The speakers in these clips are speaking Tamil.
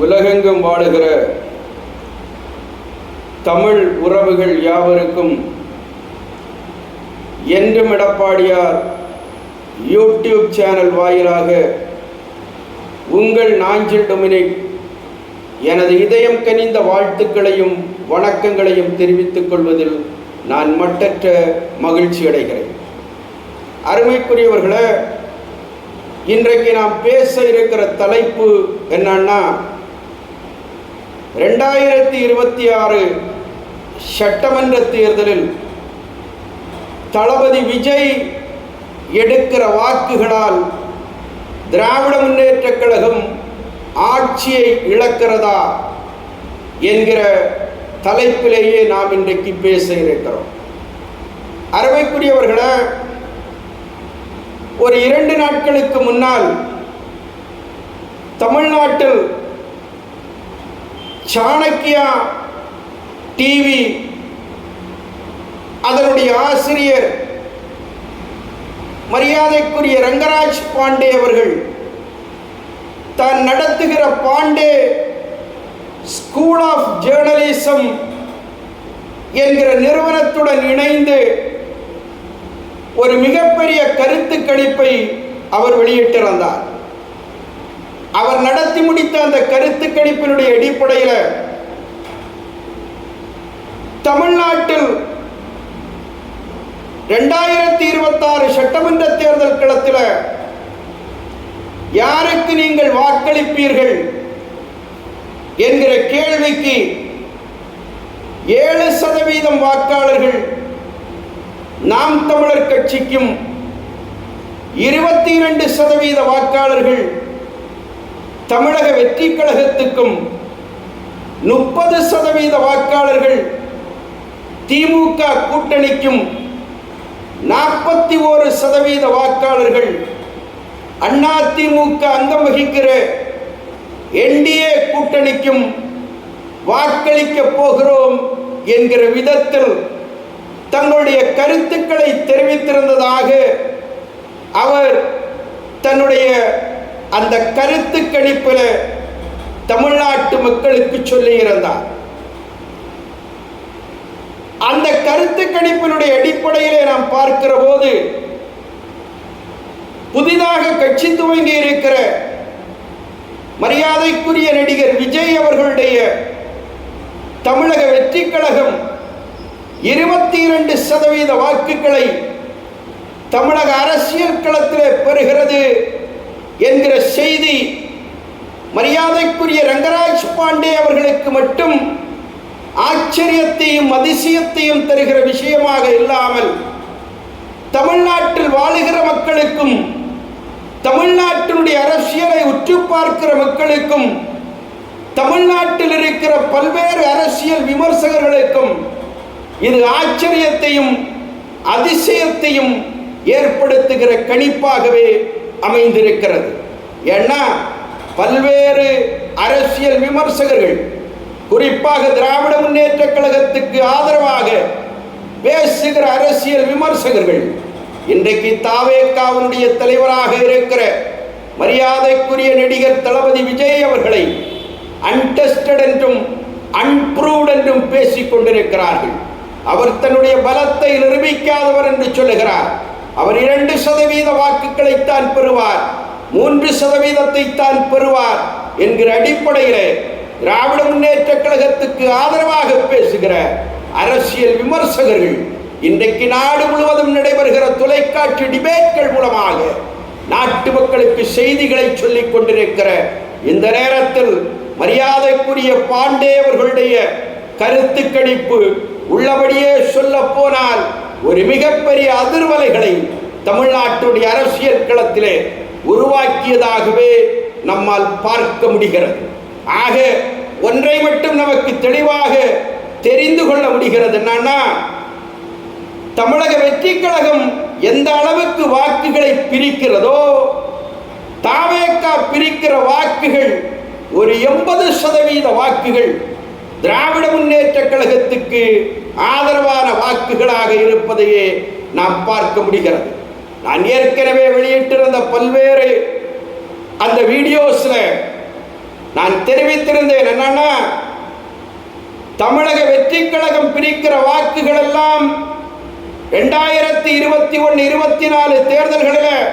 உலகெங்கும் வாழுகிற தமிழ் உறவுகள் யாவருக்கும் என்றும் எடப்பாடியார் யூடியூப் சேனல் வாயிலாக உங்கள் நாஞ்சில் டொமினிக் எனது இதயம் கனிந்த வாழ்த்துக்களையும் வணக்கங்களையும் தெரிவித்துக் கொள்வதில் நான் மட்டற்ற மகிழ்ச்சி அடைகிறேன். அருமைக்குரியவர்களே இன்றைக்கு நாம் பேச இருக்கிற தலைப்பு என்னன்னா ரெண்டாயிரத்தி இருபத்தி ஆறு சட்டமன்ற தேர்தலில் தளபதி விஜய் எடுக்கிற வாக்குகளால் திராவிட முன்னேற்றக் கழகம் ஆட்சியை இழக்கிறதா என்கிற தலைப்பிலேயே நாம் இன்றைக்கு பேச இருக்கிறோம். அருமைக்குரியவர்களே ஒரு இரண்டு நாட்களுக்கு முன்னால் தமிழ்நாட்டில் சாணக்கியா டிவி அதனுடைய ஆசிரியர் மரியாதைக்குரிய ரங்கராஜ் பாண்டே அவர்கள் தான் நடத்துகிற பாண்டே ஸ்கூல் ஆஃப் ஜேர்னலிசம் என்கிற நிறுவனத்துடன் இணைந்து ஒரு மிகப்பெரிய கருத்து கணிப்பை அவர் வெளியிட்டிருந்தார். அவர் நடத்தி முடித்த அந்த கருத்து கணிப்பினுடைய அடிப்படையில் தமிழ்நாட்டில் ரெண்டாயிரத்தி இருபத்தாறு சட்டமன்ற தேர்தல் களத்தில் யாருக்கு நீங்கள் வாக்களிப்பீர்கள் என்கிற கேள்விக்கு ஏழு சதவீதம் வாக்காளர்கள் நாம் தமிழர் கட்சிக்கும் இருபத்தி இரண்டு சதவீத வாக்காளர்கள் தமிழக வெற்றி கழகத்துக்கும் முப்பது சதவீத வாக்காளர்கள் திமுக கூட்டணிக்கும் நாற்பத்தி ஓரு சதவீத வாக்காளர்கள் அண்ணா திமுக அங்கம் வகிக்கிற என்டிஏ கூட்டணிக்கும் வாக்களிக்க போகிறோம் என்கிற விதத்தில் தங்களுடைய கருத்துக்களை தெரிவித்திருந்ததாக அவர் தன்னுடைய அந்த கருத்து கணிப்பில் தமிழ்நாட்டு மக்களுக்கு சொல்லியிருந்தார் அந்த கருத்து கணிப்பினுடைய அடிப்படையிலே நாம் பார்க்கிற போது புதிதாக கட்சி துவங்கி இருக்கிற மரியாதைக்குரிய நடிகர் விஜய் அவர்களுடைய தமிழக வெற்றி கழகம் இருபத்தி இரண்டு சதவீத வாக்குகளை தமிழக அரசியல் களத்தில் பெறுகிறது. என்கிற செய்தி மரியாதைக்குரிய ரங்கராஜ் பாண்டே அவர்களுக்கு மட்டும் ஆச்சரியத்தையும் அதிசயத்தையும் தருகிற விஷயமாக இல்லாமல் தமிழ்நாட்டில் வாழுகிற மக்களுக்கும் தமிழ்நாட்டினுடைய அரசியலை உற்று பார்க்கிற மக்களுக்கும் தமிழ்நாட்டில் இருக்கிற பல்வேறு அரசியல் விமர்சகர்களுக்கும் இது ஆச்சரியத்தையும் அதிசயத்தையும் ஏற்படுத்துகிற கணிப்பாகவே அமைந்திருக்கிறது. ஏன்னா பல்வேறு அரசியல் விமர்சகர்கள் குறிப்பாக திராவிட முன்னேற்ற கழகத்துக்கு ஆதரவாக பேசுகிற அரசியல் விமர்சகர்கள் இன்றைக்கு தாவேக்காவுடைய தலைவராக இருக்கிற மரியாதைக்குரிய நடிகர் தளபதி விஜய் அவர்களை அன்டெஸ்டட் என்றும் அன்ப்ரூவ்ட் என்றும் பேசிக் கொண்டிருக்கிறார்கள். அவர் தன்னுடைய பலத்தை நிரூபிக்காதவர் என்று சொல்லுகிறார். அவர் இரண்டு சதவீத வாக்குகளைத்தான் பெறுவார் மூன்று சதவீதத்தை தான் பெறுவார் என்கிற அடிப்படையிலே திராவிட முன்னேற்ற கழகத்துக்கு ஆதரவாக பேசுகிற அரசியல் விமர்சகர்கள் இன்றைக்கு நாடு முழுவதும் நடைபெறுகிற தொலைக்காட்சி டிபேட்கள் மூலமாக நாட்டு மக்களுக்கு செய்திகளை சொல்லிக் கொண்டிருக்கிற இந்த நேரத்தில் மரியாதைக்குரிய பாண்டே அவர்களுடைய கருத்து கணிப்பு உள்ளபடியே சொல்ல போனால் ஒரு மிகப்பெரிய அதிர்வலைகளை தமிழ்நாட்டுடைய அரசியல் களத்திலே உருவாக்கியதாகவே நம்மால் பார்க்க முடிகிறது. ஆக ஒன்றை மட்டும் நமக்கு தெளிவாக தெரிந்து கொள்ள முடிகிறது என்னன்னா தமிழக வெற்றி கழகம் எந்த அளவுக்கு வாக்குகளை பிரிக்கிறதோ தாவேக்கா பிரிக்கிற வாக்குகள் ஒரு எண்பது சதவீத வாக்குகள் திராவிட முன்னேற்ற கழகத்துக்கு ஆதரவான வாக்குகளாக இருப்பதையே நாம் பார்க்க முடிகிறது. நான் ஏற்கனவே வெளியிட்டிருந்த பல்வேறு அந்த வீடியோஸில் நான் தெரிவித்திருந்தேன் என்னன்னா தமிழக வெற்றி கழகம் பிரிக்கிற வாக்குகள் எல்லாம் ரெண்டாயிரத்தி இருபத்தி ஒன்று இருபத்தி நாலு தேர்தல்களில்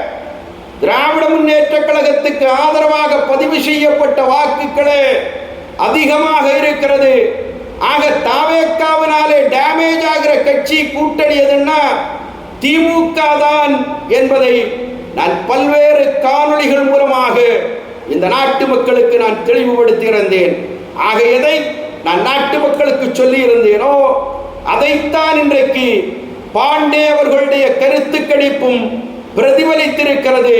திராவிட முன்னேற்ற கழகத்துக்கு ஆதரவாக பதிவு செய்யப்பட்ட வாக்குகளே அதிகமாக இருக்கிறது. ஆக தாவேக்காவினாலே டேமேஜ் ஆகிற கட்சி கூட்டணி எதுன்னா திமுக தான் என்பதை நான் பல்வேறு காணொளிகள் மூலமாக இந்த நாட்டு மக்களுக்கு நான் தெளிவுபடுத்தியிருந்தேன். ஆக எதை நான் நாட்டு மக்களுக்கு சொல்லி இருந்தேனோ அதைத்தான் இன்றைக்கு பாண்டே அவர்களுடைய கருத்து கணிப்பும் பிரதிபலித்திருக்கிறது.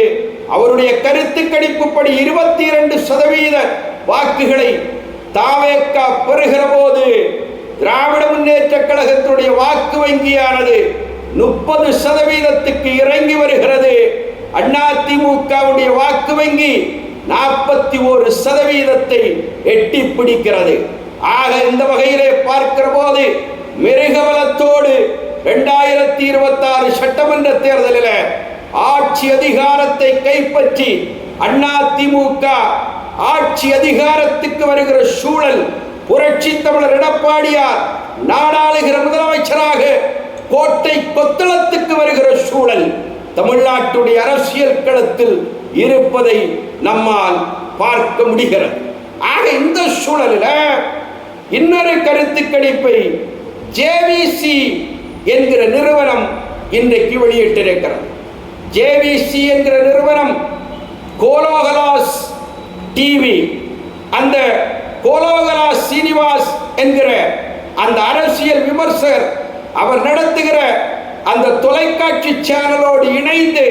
அவருடைய கருத்து கணிப்புப்படி இருபத்தி இரண்டு சதவீத வாக்குகளை தாவேக்கா பெறுகிற போது திராவிட முன்னேற்ற கழகத்துடைய வாக்கு வங்கியானது முப்பது சதவீதத்துக்கு இறங்கி வருகிறது. அண்ணா திமுகவுடைய வாக்கு வங்கி நாற்பத்தி ஒரு சதவீதத்தை எட்டி பிடிக்கிறது. ஆக இந்த வகையிலே பார்க்கிற போது மிருகபலத்தோடு இரண்டாயிரத்தி இருபத்தி ஆறு சட்டமன்ற தேர்தலில் ஆட்சி அதிகாரத்தை கைப்பற்றி அண்ணா திமுக ஆட்சி அதிகாரத்துக்கு வருகிற சூழல் புரட்சி தமிழர் எடப்பாடியார் நாடாளுகிற முதலமைச்சராக கோட்டை கொத்தளத்துக்கு வருகிற சூழல் தமிழ்நாட்டுடைய அரசியல் களத்தில் இருப்பதை நம்மால் பார்க்க முடிகிறது. ஆக இந்த சூழலில் இன்னொரு கருத்து கணிப்பை ஜேவிசி என்கிற நிறுவனம் இன்றைக்கு வெளியிட்டிருக்கிறது. ஜேவிசி என்கிற நிறுவனம் கோலோகலம் டிவி அந்த கோலோகலாஸ் சீனிவாஸ் என்கிற அந்த அரசியல் விமர்சகர் அவர் நடத்துகிற அந்த தொலைக்காட்சி சேனலோடு இணைந்து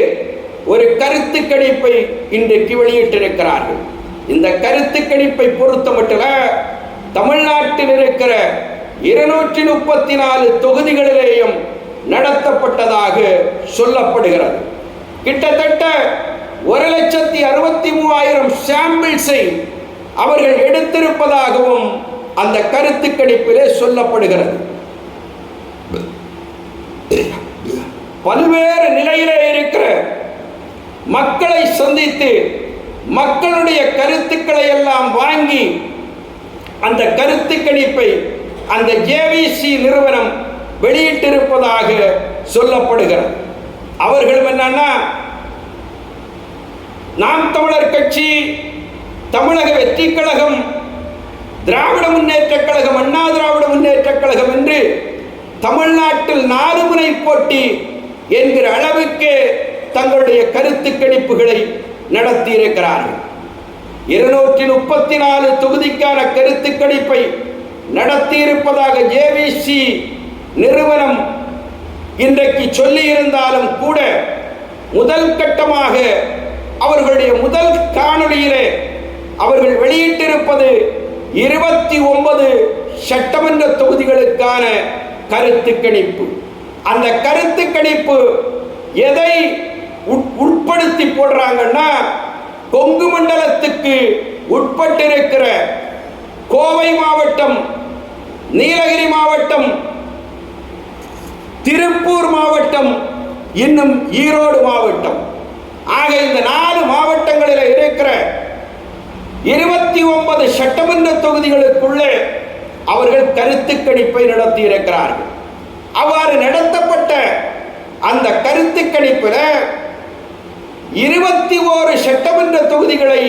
ஒரு கருத்து கணிப்பை இன்றைக்கு வெளியிட்டிருக்கிறார்கள். இந்த கருத்து கணிப்பை பொறுத்த மட்டும் தமிழ்நாட்டில் இருக்கிற இருநூற்றி முப்பத்தி நாலு தொகுதிகளிலேயும் நடத்தப்பட்டதாக சொல்லப்படுகிறது. கிட்டத்தட்ட ஒரு லட்சத்தி அறுபத்தி மூவாயிரம் சாம்பிள்ஸை அவர்கள் எடுத்திருப்பதாகவும் அந்த கருத்து கணிப்பிலே சொல்லப்படுகிறது. பல்வேறு நிலையிலே இருக்கிற மக்களை சந்தித்து மக்களுடைய கருத்துக்களை எல்லாம் வாங்கி அந்த கருத்து கணிப்பை அந்த ஜேவிசி நிறுவனம் வெளியிட்டிருப்பதாக சொல்லப்படுகிறது. அவர்களும் என்னன்னா நாம் தமிழர் கட்சி தமிழக வெற்றி கழகம் திராவிட முன்னேற்ற கழகம் அண்ணா திராவிட முன்னேற்ற கழகம் என்று தமிழ்நாட்டில் நாலு முனை போட்டி என்கிற அளவுக்கு தங்களுடைய கருத்து கணிப்புகளை நடத்தி இருக்கிறார்கள் இருநூற்றி முப்பத்தி நாலு தொகுதிக்கான கருத்து கணிப்பை நடத்தியிருப்பதாக ஜேவிசி நிறுவனம் இன்றைக்கு சொல்லியிருந்தாலும் கூட முதல் கட்டமாக அவர்களுடைய முதல் காணொளியிலே அவர்கள் வெளியிட்டிருப்பது இருபத்தி ஒன்பது சட்டமன்ற தொகுதிகளுக்கான கருத்து கணிப்பு அந்த கருத்து கணிப்பு எதை உட்- உட்படுத்தி போடுறாங்கன்னா கொங்கு மண்டலத்துக்கு உட்பட்டிருக்கிற கோவை மாவட்டம் நீலகிரி மாவட்டம் திருப்பூர் மாவட்டம் இன்னும் ஈரோடு மாவட்டம். ஆக இந்த நாலு தமிழ்நாட்டில் இருக்கிற இருபத்தி ஒன்பது சட்டமன்ற தொகுதிகளுக்குள்ளே அவர்கள் கருத்து கணிப்பை நடத்தி இருக்கிறார்கள். அவ்வாறு நடத்தப்பட்ட அந்த கருத்து கணிப்பில் இருபத்தி ஓரு சட்டமன்ற தொகுதிகளை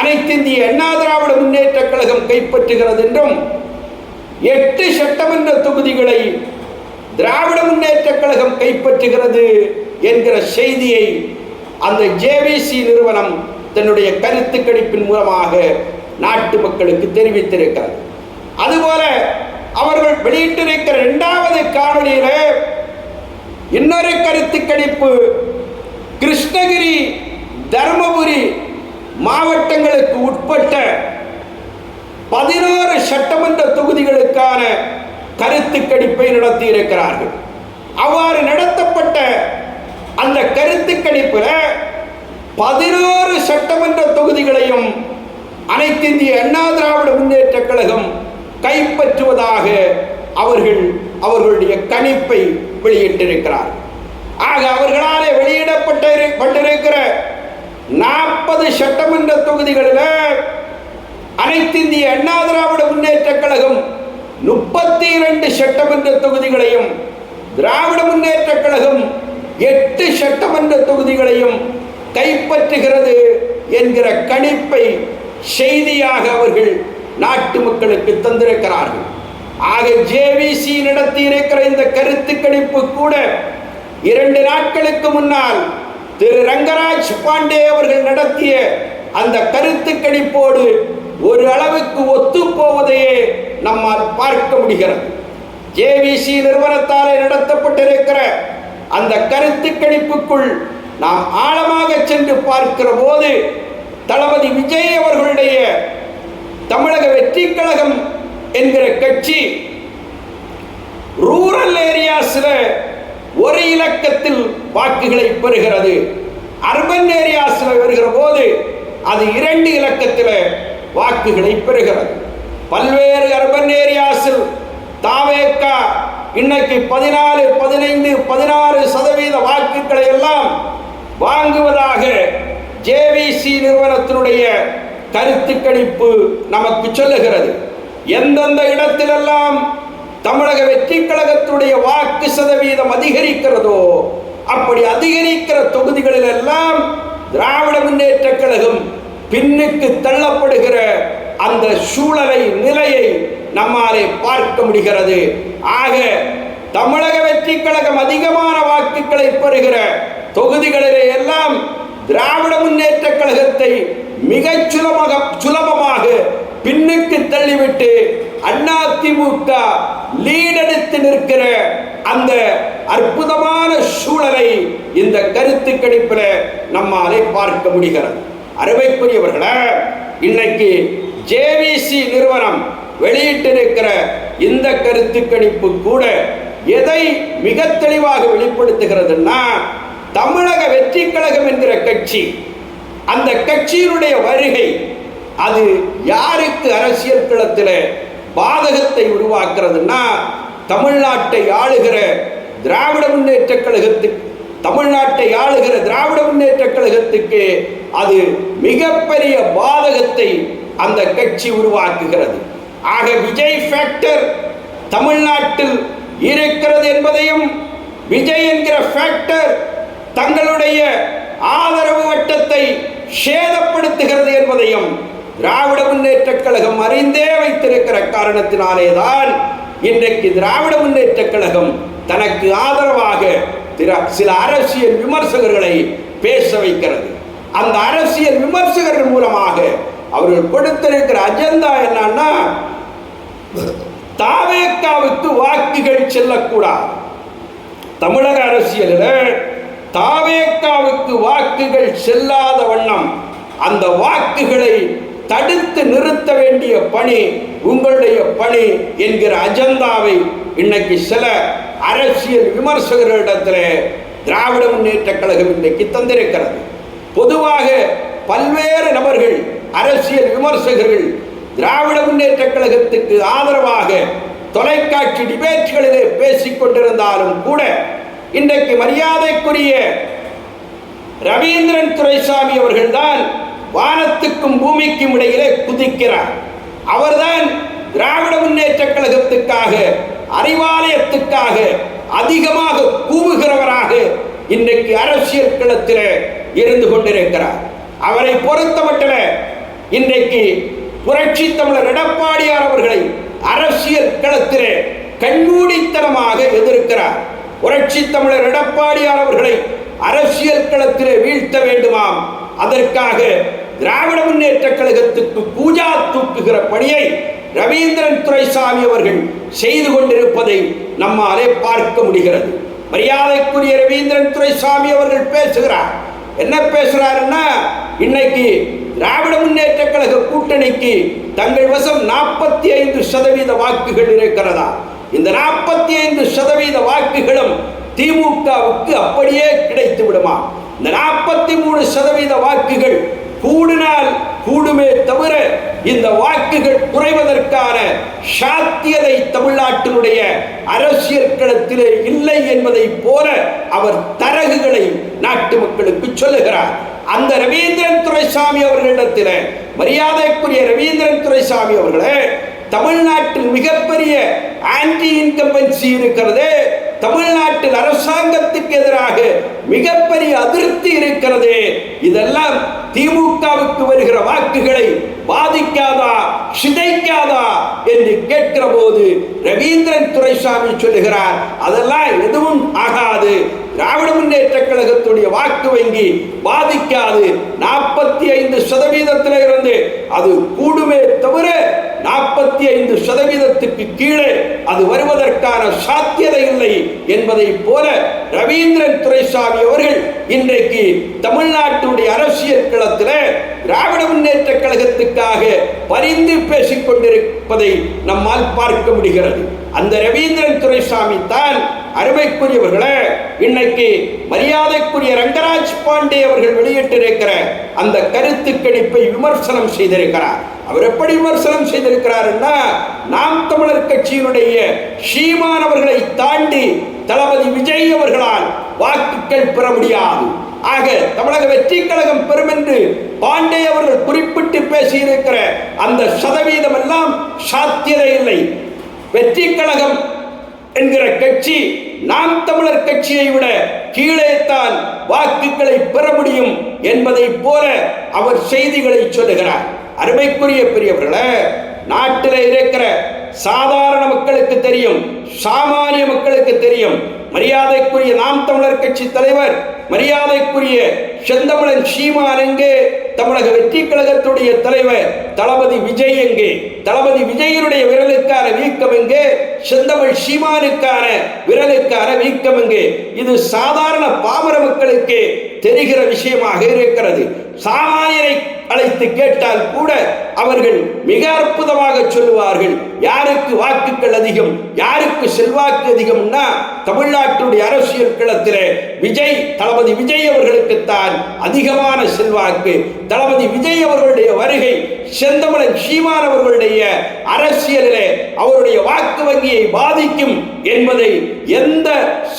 அனைத்திந்திய அண்ணா திராவிட முன்னேற்ற கழகம் கைப்பற்றுகிறது என்றும் எட்டு சட்டமன்ற தொகுதிகளை திராவிட முன்னேற்ற கழகம் கைப்பற்றுகிறது என்கிற செய்தியை அந்த ஜேவிசி நிறுவனம் தன்னுடைய கருத்து கணிப்பின் மூலமாக நாட்டு மக்களுக்கு தெரிவித்திருக்கிறது. அதுபோல அவர்கள் வெளியிட்டிருக்கிற இரண்டாவது காணொலியில இன்னொரு கருத்து கணிப்பு கிருஷ்ணகிரி தருமபுரி மாவட்டங்களுக்கு உட்பட்ட பதினோரு சட்டமன்ற தொகுதிகளுக்கான கருத்து கணிப்பை நடத்தியிருக்கிறார்கள். அவ்வாறு நடத்தப்பட்ட அந்த கருத்து கணிப்பில் பதினோரு சட்டமன்ற தொகுதிகளையும் அனைத்திந்திய அண்ணா திராவிட முன்னேற்ற கழகம் கைப்பற்றுவதாக அவர்கள் அவர்களுடைய கணிப்பை வெளியிட்டிருக்கிறார் ஆக அவர்களாலே வெளியிடப்பட்டிருக்கிற நாற்பது சட்டமன்ற தொகுதிகளில் அனைத்து இந்திய அண்ணா திராவிட முன்னேற்ற கழகம் முப்பத்தி இரண்டு சட்டமன்ற தொகுதிகளையும் திராவிட முன்னேற்ற கழகம் எட்டு சட்டமன்ற தொகுதிகளையும் கைப்பற்றுகிறது என்கிற கணிப்பை செய்தியாக அவர்கள் நாட்டு மக்களுக்கு தந்திருக்கிறார்கள். ஆக ஜேவிசி நடத்தி இருக்கிற இந்த கருத்து கணிப்பு கூட இரண்டு நாட்களுக்கு முன்னால் திரு ரங்கராஜ் பாண்டே அவர்கள் நடத்திய அந்த கருத்து கணிப்போடு ஒரு அளவுக்கு ஒத்து போவதையே நம்மால் பார்க்க முடிகிறது. ஜேவிசி நிறுவனத்தாலே நடத்தப்பட்டிருக்கிற அந்த கருத்து கணிப்புக்குள் நாம் ஆழமாக சென்று பார்க்கிற போது தளபதி விஜய் அவர்களுடைய தமிழக வெற்றி கழகம் என்கிற கட்சி ரூரல் ஏரியாஸில் ஒரு இலக்கத்தில் வாக்குகளை பெறுகிறது. அர்பன் ஏரியாஸில் வருகிற போது அது இரண்டு இலக்கத்தில் வாக்குகளை பெறுகிறது. பல்வேறு அர்பன் ஏரியாஸில் தாவேக்கா இன்னைக்கு பதினாலு பதினைந்து பதினாறு சதவீத வாக்குகளை எல்லாம் வாங்குவதாக ஜேவிசி நிறுவனத்தினுடைய கருத்து கணிப்பு நமக்கு சொல்லுகிறது. எந்தெந்த இடத்திலெல்லாம் தமிழக வெற்றி கழகத்துடைய வாக்கு சதவீதம் அதிகரிக்கிறதோ அப்படி அதிகரிக்கிற தொகுதிகளில் எல்லாம் திராவிட முன்னேற்ற கழகம் பின்னுக்கு தள்ளப்படுகிற அந்த சூழலை நிலையை நம்மாலே பார்க்க முடிகிறது. ஆக தமிழக வெற்றி கழகம் அதிகமான வாக்குகளை பெறுகிற தொகுதிகளிலே எல்லாம் திராவிட முன்னேற்ற கழகத்தை மிகச் சுலபமாக சுலபமாக பின்னுக்கு தள்ளிவிட்டு அதிமுக லீடெடுத்து நிற்கிற அந்த அற்புதமான சூழலை இந்த கருத்து கணிப்பில் நம்மாலே பார்க்க முடிகிறது. அருமைக்குரியவர்களே இன்னைக்கு ஜேவிசி நிறுவனம் வெளியிட்டிருக்கிற இந்த கருத்து கணிப்பு கூட எதை மிக தெளிவாக வெளிப்படுத்துகிறதுன்னா தமிழக வெற்றி கழகம் என்கிற கட்சி அந்த கட்சியினுடைய வருகை அது யாருக்கு அரசியல் களத்தில் பாதகத்தை உருவாக்குறதுன்னா தமிழ்நாட்டை ஆளுகிற திராவிட முன்னேற்ற கழகத்துக்கு தமிழ்நாட்டை ஆளுகிற திராவிட முன்னேற்ற கழகத்துக்கு அது மிகப்பெரிய பாதகத்தை அந்த கட்சி உருவாக்குகிறது. ஆக விஜய் ஃபேக்டர் தமிழ்நாட்டில் இருக்கிறது என்பதையும் விஜய் என்கிற ஃபேக்டர் தங்களுடைய ஆதரவு வட்டத்தை சேதப்படுத்துகிறது என்பதையும் திராவிட முன்னேற்ற கழகம் அறிந்தே வைத்திருக்கிற காரணத்தினாலே தான் இன்றைக்கு திராவிட முன்னேற்ற கழகம் தனக்கு ஆதரவாக சில அரசியல் விமர்சகர்களை பேச வைக்கிறது. அந்த அரசியல் விமர்சகர்கள் மூலமாக அவர்கள் கொடுத்திருக்கிற அஜெண்டா என்னன்னா தாவேக்காவுக்கு வாக்குகள் செல்லக்கூடாது. தமிழக அரசியலில் தாவேக்காவுக்கு வாக்குகள் செல்லாத வண்ணம் அந்த வாக்குகளை தடுத்து நிறுத்த வேண்டிய பணி உங்களுடைய பணி என்கிற அஜெண்டாவை இன்னைக்கு சில அரசியல் விமர்சகர்களிடத்தில் திராவிட முன்னேற்ற கழகம் இன்றைக்கு தந்திருக்கிறது. பொதுவாக பல்வேறு நபர்கள் அரசியல் விமர்சகர்கள் திராவிட முன்னேற்ற கழகத்துக்கு ஆதரவாக தொலைக்காட்சி டிபேட்களிலே பேசிக் கொண்டிருந்தாலும் கூட இன்றைக்கு மரியாதைக்குரிய ரவீந்திரன் துரைசாமி அவர்கள்தான் வானத்துக்கும் பூமிக்கும் இடையிலே குதிக்கிறார். அவர்தான் திராவிட முன்னேற்ற கழகத்துக்காக அறிவாலயத்துக்காக அதிகமாக கூவுகிறவராக இன்றைக்கு அரசியல் களத்தில் இருந்து கொண்டிருக்கிறார். அவரை பொறுத்தமட்டில் இன்றைக்கு புரட்சி தமிழர் எடப்பாடியார் அவர்களை அரசியல் களத்திலே கண்மூடித்தனமாக எதிர்க்கிறார். புரட்சி தமிழர் எடப்பாடியார் அவர்களை அரசியல் களத்திலே வீழ்த்த வேண்டுமாம். அதற்காக திராவிட முன்னேற்ற கழகத்துக்கு பூஜா தூக்குகிற பணியை ரவீந்திரன் துரைசாமி அவர்கள் செய்து கொண்டிருப்பதை நம்மாலே பார்க்க முடிகிறது. மரியாதைக்குரிய ரவீந்திரன் துரைசாமி அவர்கள் பேசுகிறார். என்ன பேசுகிறாருன்னா இன்னைக்கு திராவிட முன்னேற்ற கழக கூட்டணிக்கு தங்கள் வசம் நாற்பத்தி ஐந்து சதவீத வாக்குகள் இருக்கிறதா? இந்த நாற்பத்தி ஐந்து சதவீத வாக்குகளும் திமுகவுக்கு அப்படியே கிடைத்து விடுமா? இந்த நாற்பத்தி மூணு சதவீத வாக்குகள் கூடினால் கூடுமே தவிர இந்த வாக்குகள் குறைவதற்கான சாத்தியதை தமிழ்நாட்டினுடைய அரசியல் களத்திலே இல்லை என்பதை போல அவர் தரகுகளை நாட்டு மக்களுக்கு சொல்லுகிறார். அந்த ரவீந்திரன் துரைசாமி அவர்களிடத்தில் மரியாதைக்குரிய ரவீந்திரன் துரைசாமி அவர்களே தமிழ்நாட்டில் மிகப்பெரிய ஆன்டி இன்கம்பன்சி இருக்கிறது. தமிழ்நாட்டில் அரசாங்கத்துக்கு எதிராக மிகப்பெரிய அதிருப்தி இருக்கிறது. இதெல்லாம் திமுகவுக்கு வருகிற வாக்குகளை பாதிக்காதா சிதைக்காதா என்று கேட்கிற போது ரவீந்திரன் துரைசாமி சொல்லுகிறார். அதெல்லாம் எதுவும் கழகத்துடைய வாக்கு வங்கி பாதிக்காது. நாற்பத்தி ஐந்து சதவீதத்தில் இருந்து அது கூடுமே தவிர நாற்பத்தி ஐந்து சதவீதத்துக்கு கீழே அது வருவதற்கான சாத்தியதை இல்லை என்பதை போல ரவீந்திரன் துரைசாமி அவர்கள் இன்றைக்கு தமிழ்நாட்டுடைய அரசியல் களத்தில் திராவிட முன்னேற்ற கழகத்துக்காக பரிந்து பேசிக் கொண்டிருப்பதை நம்மால் பார்க்க முடிகிறது. அந்த ரவீந்திரன் துரைசாமி தான் அருமைக்குரியவர்களே இன்னைக்கு மரியாதைக்குரிய ரங்கராஜ் பாண்டே அவர்கள் வெளியிட்டிருக்கிற அந்த கருத்து கணிப்பை விமர்சனம் செய்திருக்கிறார். அவர் எப்படி விமர்சனம் செய்திருக்கிறார்னா நாம் தமிழர் கட்சியினுடைய ஸ்ரீமான் அவர்களை தாண்டி தளபதி விஜய் அவர்களால் வாக்குகள் பெற முடியாது. ஆக தமிழக வெற்றி கழகம் பெறும் என்று பாண்டே அவர்கள் குறிப்பிட்டு பேசியிருக்கிற அந்த சதவீதம் எல்லாம் சாத்தியதை இல்லை. வெற்றி கழகம் என்கிற கட்சி நாம் தமிழர் கட்சியை விட கீழே தான் வாக்குகளை பெற முடியும் என்பதை போல அவர் செய்திகளை சொல்லுகிறார். அருமைக்குரிய பெரியவர்களே நாட்டில் இருக்கிற சாதாரண மக்களுக்கு தெரியும் சாமானிய மக்களுக்கு தெரியும் மரியாதைக்குரிய நாம் தமிழர் கட்சி தலைவர் மரியாதைக்குரிய செந்தமிழன் சீமான் எங்கே? தமிழக வெற்றி கழகத்துடைய தலைவர் தளபதி விஜய் எங்கே? தளபதி விஜயனுடைய விரலுக்கான வீக்கம் எங்கே? செந்தமிழ் சீமானுக்கான விரலுக்கான வீக்கம் எங்கே? இது சாதாரண பாமர மக்களுக்கு தெரிகிற விஷயமாக இருக்கிறது. சாமானியரை அழைத்து கேட்டால் கூட அவர்கள் மிக அற்புதமாக சொல்லுவார்கள். யாருக்கு வாக்குகள் அதிகம் யாருக்கு செல்வாக்கு அதிகம்னா தமிழ்நாட்டுடைய அரசியல் களத்தில் விஜய் தளபதி விஜய் அவர்களுக்குத்தான் அதிகமான செல்வாக்கு. தளபதி விஜய் அவர்களுடைய வருகை செந்தமிழன் சீமான் அவர்களுடைய அரசியலிலே அவருடைய வாக்கு வங்கியை பாதிக்கும் என்பதை எந்த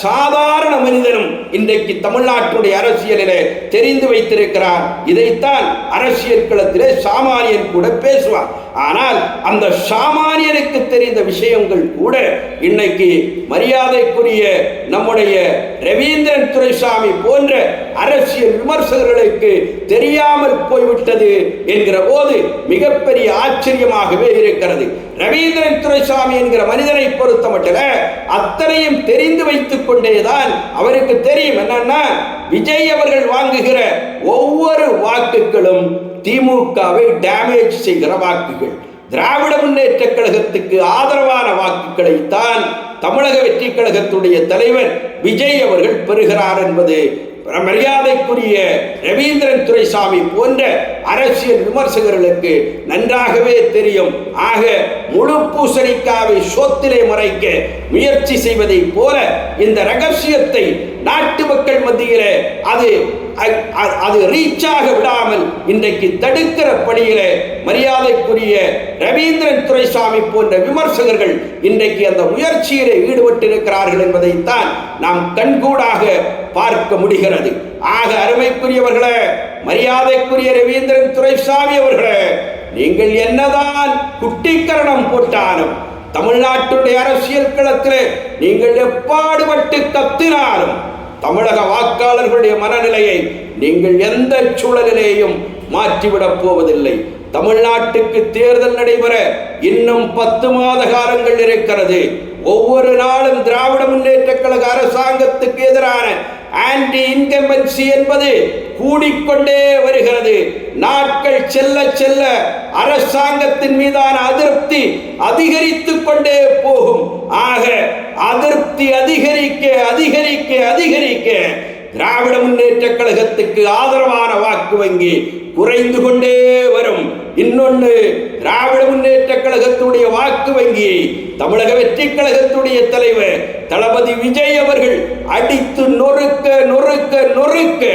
சாதாரண மனிதனும் இன்றைக்கு தமிழ்நாட்டுடைய அரசியலிலே தெரிந்து வைத்திருக்கிறார் இதைத்தான் அரசியல் களத்திலே சாமானியன் கூட பேசுவார். ஆனால் அந்த சாமானியனுக்கு தெரிந்த விஷயங்கள் கூட இன்னைக்கு மரியாதைக்குரிய நம்முடைய ரவீந்திரன் துரைசாமி போன்ற அரசியல் விமர்சகர்களுக்கு தெரியாமல் போய்விட்டது என்கிற போது மிகப்பெரிய ஆச்சரியமாகவே இருக்கிறது. ரவீந்திரன் துரைசாமி என்கிற மனிதனை பொறுத்த மட்டும் அத்தனையும் தெரிந்து வைத்துக் கொண்டேதான் அவருக்கு தெரியும். என்னன்னா விஜய் அவர்கள் வாங்குகிற ஒவ்வொரு வாக்குகளும் திமுகவை டேமேஜ் செய்கிற வாக்குகள். திராவிட முன்னேற்ற கழகத்துக்கு ஆதரவான வாக்குகளை தான் தமிழக வெற்றி கழகத்துடைய தலைவர் விஜய் அவர்கள் பெறுகிறார் என்பது மரியாதைக்குரிய ரவீந்திரன் துரைசாமி போன்ற அரசியல் விமர்சகர்களுக்கு நன்றாகவே தெரியும். ஆக முழு பூசணிக்காவை சோத்திலே மறைக்க முயற்சி செய்வதை போல இந்த ரகசியத்தை நாட்டு மக்கள் மத்தியிலே அது அது ரீச்சாக விடாமல் இன்றைக்கு தடுக்கிற பணியில மரியாதைக்குரிய ரவீந்திரன் துரைசாமி போன்ற விமர்சகர்கள் இன்றைக்கு அந்த முயற்சியிலே ஈடுபட்டிருக்கிறார்கள் என்பதைத்தான் நாம் கண்கூடாக பார்க்க முடிகிறது. ஆக அருமைக்குரியவர்களே மரியாதைக்குரிய ரவீந்திரன் துரைசாமி அவர்களே நீங்கள் என்னதான் குட்டிக்கரணம் போட்டாலும் தமிழ்நாட்டுடைய அரசியல் களத்தில் நீங்கள் எப்பாடுபட்டு கத்தினாலும் தமிழக வாக்காளர்களுடைய மனநிலையை நீங்கள் எந்த சூழலிலேயும் மாற்றிவிடப் போவதில்லை. தமிழ்நாட்டுக்கு தேர்தல் நடைபெற இன்னும் பத்து மாத காலங்கள் இருக்கிறது. ஒவ்வொரு நாளும் திராவிட முன்னேற்ற கழக அரசாங்கத்துக்கு எதிரான ஆன்டி இன்கம்பன்சி என்பது கூடிக்கொண்டே வருகிறது. நாட்கள் செல்ல செல்ல அரசாங்கத்தின் மீதான அதிருப்தி அதிகரித்து கொண்டே போகும். ஆக அதிருப்தி அதிகரிக்க அதிகரிக்க அதிகரிக்க திராவிட முன்னேற்ற கழகத்துக்கு ஆதரவான வாக்கு வங்கி குறைந்து கொண்டே வரும். இன்னொன்று திராவிட முன்னேற்ற கழகத்துடைய வாக்கு வங்கியை தமிழக வெற்றி கழகத்துடைய தலைவர் தளபதி விஜய் அவர்கள் அடித்து நொறுக்க நொறுக்க நொறுக்க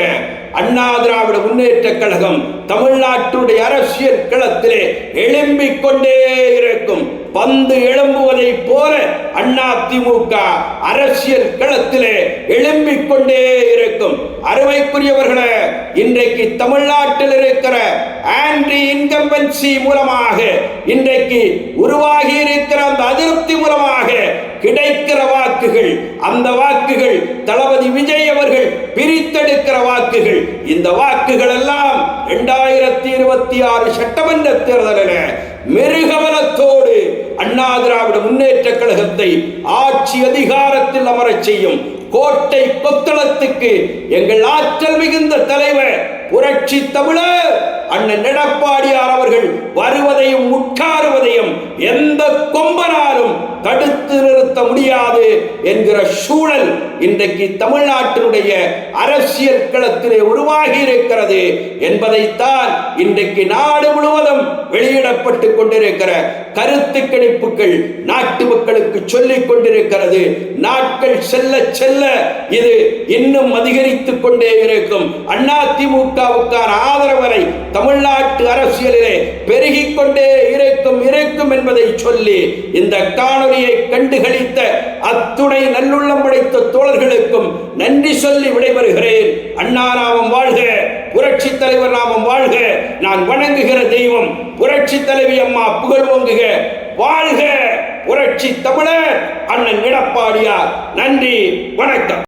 அண்ணா திராவிட முன்னேற்ற கழகம் தமிழ்நாட்டுடைய அரசியல் களத்திலே எழும்பிக் கொண்டே இருக்கும். பந்து எழும்புவதைப் போல அண்ணா திமுக அரசியல் களத்திலே எழும்பிக் கொண்டே இருக்கும். அருமைக்குரியவர்களே இன்றைக்கு தமிழ்நாட்டில் இருக்கிற ஆன்டி இன்கம்பன்சி மூலமாக இன்றைக்கு உருவாகி இருக்கிற கிடைக்கிற வாக்குகள் அந்த வாக்குகள் தளபதி விஜய் அவர்கள் பிரித்தெடுக்கிற வாக்குகள் இந்த வாக்குகள் எல்லாம் இரண்டாயிரத்தி இருபத்தி ஆறு சட்டமன்ற தேர்தலில் மிருகபலத்தோடு அண்ணா திராவிட முன்னேற்ற கழகத்தை ஆட்சி அதிகாரத்தில் அமரச் செய்யும் கோட்டை கொத்தளத்துக்கு எங்கள் ஆற்றல் மிகுந்த தலைவர் புரட்சி தமிழர்! அண்ணன் எடப்பாடியார் அவர்கள் வருவதையும் உட்காருவதையும் எந்த கொம்பனாலும் தடுத்து நிறுத்த முடியாது என்கிற சூழல் இன்றைக்கு தமிழ்நாட்டினுடைய அரசியல் களத்திலே உருவாகி இருக்கிறது என்பதைத்தான் இன்றைக்கு நாடு முழுவதும் வெளியிடப்பட்டு கொண்டிருக்கிற கருத்து கணிப்புகள் நாட்டு மக்களுக்கு சொல்லிக் கொண்டிருக்கிறது. நாட்கள் செல்ல செல்ல இது இன்னும் அதிகரித்துக் கொண்டே இருக்கும். அதிமுகவுக்கான ஆதரவரை தமிழ்நாட்டு அரசியலிலே பெருகிக் கொண்டே இருக்கும் இருக்கும் என்பதை சொல்லி இந்த காணொலியை கண்டுகளித்த அத்துணை நல்லுள்ளம் படைத்த தோழர்களுக்கும் நன்றி சொல்லி விடைபெறுகிறேன். அண்ணா நாமம் வாழ்க புரட்சி தலைவர் நாமம் வாழ்க. நான் வணங்குகிற தெய்வம் புரட்சி தலைவி அம்மா புகழ் ஓங்குக. வாழ்க புரட்சி தமிழர் அண்ணன் எடப்பாடியார். நன்றி வணக்கம்.